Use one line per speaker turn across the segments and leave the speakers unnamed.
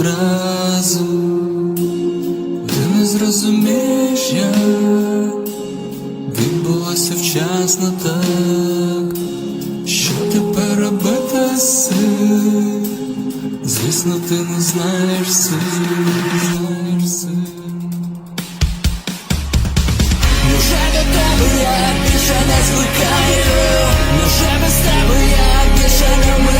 Образу ти не зрозумієш, як відбулося вчасно так, що тепер робити сил, звісно, ти не знаєш сил, не знаєш сил.
Тебе я більше не звикаю, вже без тебе я більше не
мрію?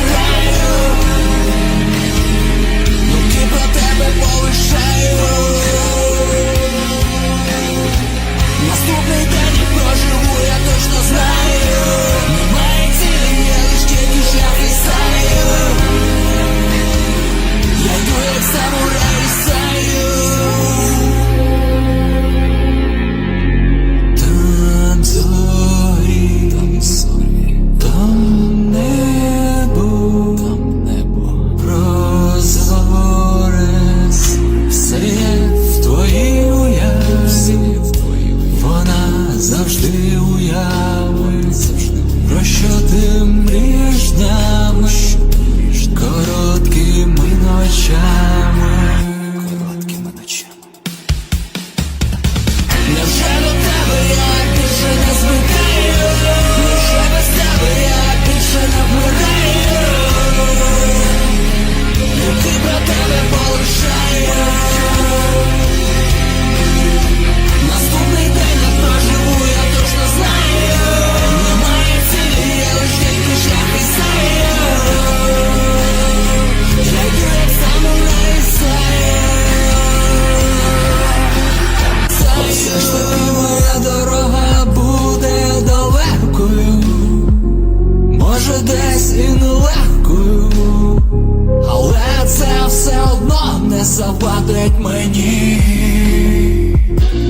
завадить мені,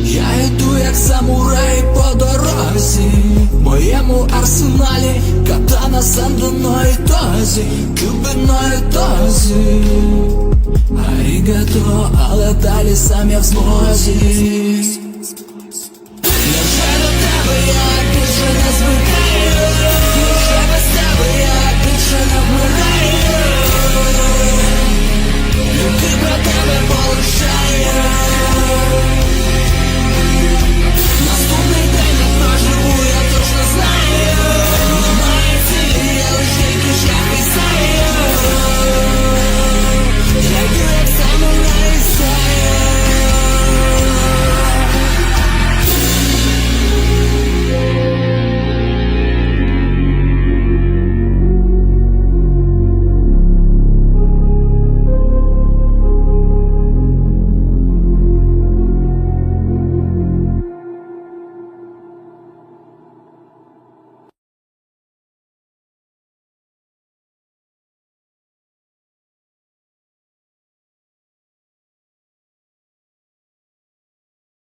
я йду, як самурай по дорозі, в моєму арсеналі катана сандуної тозі, кубиної тозі, Арігато, але далі сам я в змозі.